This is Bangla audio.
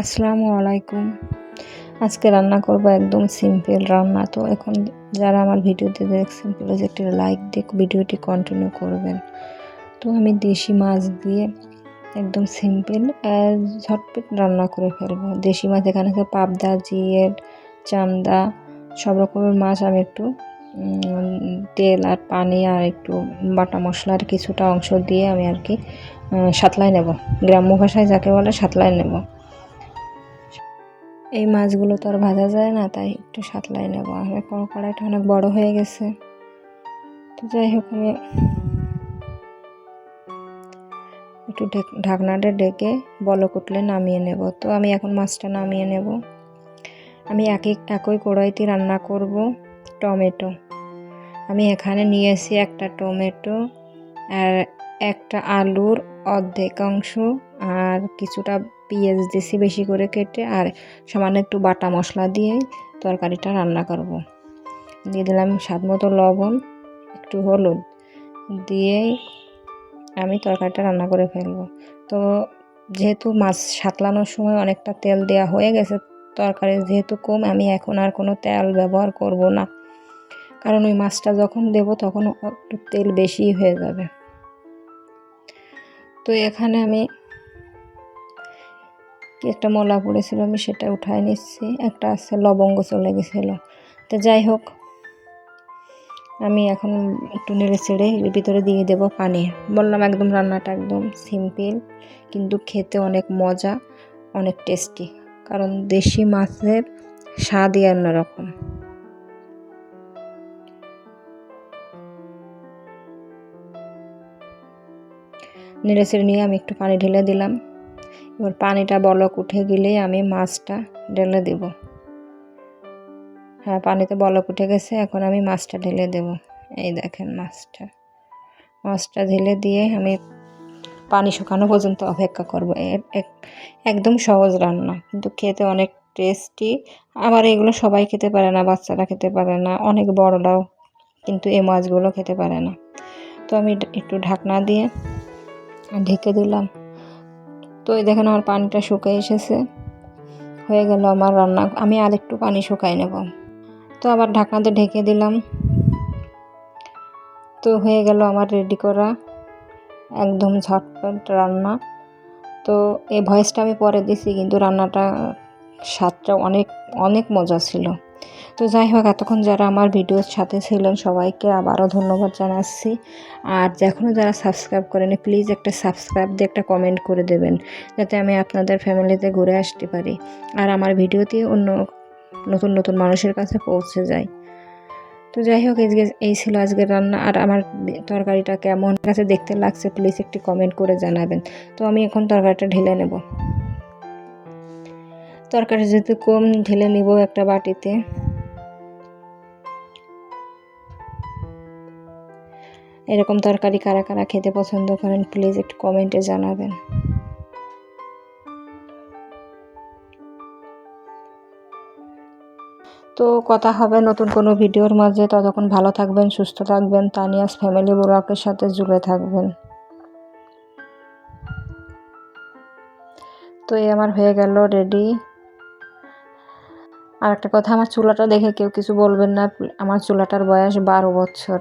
আসসালামু আলাইকুম। আজকে রান্না করব একদম সিম্পল রান্না। তো এখন যারা আমার ভিডিওতে দেখছেন প্লিজ একটি লাইক দিয়ে ভিডিওটি কন্টিনিউ করবেন। তো আমি দেশি মাছ দিয়ে একদম সিম্পল ঝটপট রান্না করে ফেলব। দেশি মাছ এখানে আছে পাবদা, জিয়ের চামদা সব রকমের মাছ আমি একটু তেল আর পানি আর একটু বাটা মশলার কিছুটা অংশ দিয়ে আমি আর কি সাতলাই নেব। গ্রাম্য ভাষায় যাকে বলে সাতলাই নেব। এই মাছগুলো তো আর ভাজা যায় না, তাই একটু সাতলাই নেব। আমি কড়াইটা অনেক বড় হয়ে গেছে। তো যাই হোক, আমি একটু ঢাকনাটা ডেকে বলক উঠলে নামিয়ে নেব। তো আমি এখন মাছটা নামিয়ে নেব। আমি একই একই কড়াইতে রান্না করব টমেটো। আমি এখানে নিয়েছি একটা টমেটো আর একটা আলুর অর্ধেক অংশ আর কিছুটা পেঁয়াজ দিছি বেশি করে কেটে আর সামান্য একটু বাটা মশলা দিয়ে তরকারিটা রান্না করব। দিয়ে দিলাম স্বাদ মতো লবণ, একটু হলুদ দিয়ে আমি তরকারিটা রান্না করে ফেলব। তো যেহেতু মাছ সাতলানোর সময় অনেকটা তেল দেওয়া হয়ে গেছে, তরকারি যেহেতু কম, আমি এখন আর কোনো তেল ব্যবহার করব না। কারণ ওই মাছটা যখন দেব তখন একটু তেল বেশি হয়ে যাবে। তো এখানে আমি একটা মলা পড়েছিল, আমি সেটা উঠায় নিচ্ছি। একটা আছে, লবঙ্গ চলে গেছিল। তো যাই হোক, আমি এখন একটু নেড়ে ছেড়ে এর ভিতরে দিয়ে দেব পানি। বললাম একদম রান্নাটা একদম সিম্পল, কিন্তু খেতে অনেক মজা, অনেক টেস্টি। কারণ দেশি মাছের স্বাদই অন্যরকম। নেড়ে ছেড়ে নিয়ে আমি একটু পানি ঢেলে দিলাম। এবার পানিটা বলক উঠে গেলেই আমি মাছটা ঢেলে দেব। হ্যাঁ পানিতে বলক উঠে গেছে, এখন আমি মাছটা ঢেলে দেব। এই দেখেন মাছটা। মাছটা ঢেলে দিয়ে আমি পানি শুকানো পর্যন্ত অপেক্ষা করব। একদম সহজ রান্না, কিন্তু খেতে অনেক টেস্টি। আবার এগুলো সবাই খেতে পারে না, বাচ্চারা খেতে পারে না, অনেক বড়রাও কিন্তু এই মাছগুলো খেতে পারে না। তো আমি একটু ঢাকনা দিয়ে ঢেকে দিলাম। তো এই দেখেন আমার পানিটা শুকিয়ে এসেছে। হয়ে গেল আমার রান্না। আমি আর একটু পানি শুকাই নেব। তো আবার ঢাকনাতে ঢেকে দিলাম। তো হয়ে গেল আমার রেডি করা একদম ঝটপট রান্না। তো এই ভয়েসটা আমি পরে দিছি, কিন্তু রান্নাটা স্বাদটা অনেক অনেক মজা ছিল। তো যাই হোক, এতক্ষণ যারা আমার ভিডিওর সাথে ছিলেন, সবাইকে আবারও ধন্যবাদ জানাচ্ছি। আর এখনও যারা সাবস্ক্রাইব করেনি প্লিজ একটা সাবস্ক্রাইব দিয়ে একটা কমেন্ট করে দেবেন, যাতে আমি আপনাদের ফ্যামিলিতে ঘুরে আসতে পারি আর আমার ভিডিওটি অন্য নতুন নতুন মানুষের কাছে পৌঁছে যায়। তো যাই হোক, এই ছিল আজকের রান্না। আর আমার তরকারিটা কেমন, কাছে দেখতে লাগছে প্লিজ একটি কমেন্ট করে জানাবেন। তো আমি এখন তরকারিটা ঢেলে নেব। তরকারি যেহেতু কম ঢেলে নিব একটা বাটিতে। এরকম তরকারি কারা কারা খেতে পছন্দ করেন প্লিজ একটু কমেন্টে জানাবেন। তো কথা হবে নতুন কোনো ভিডিওর মাঝে। ততক্ষণ ভালো থাকবেন, সুস্থ থাকবেন। তানিয়াস ফ্যামিলি ব্লকের সাথে জুড়ে থাকবেন। তো এই আমার হয়ে গেল রেডি আর একটা কথা, আমার চুলাটা দেখে কেউ কিছু বলবেন না। আমার চুলাটার বয়স বারো বছর।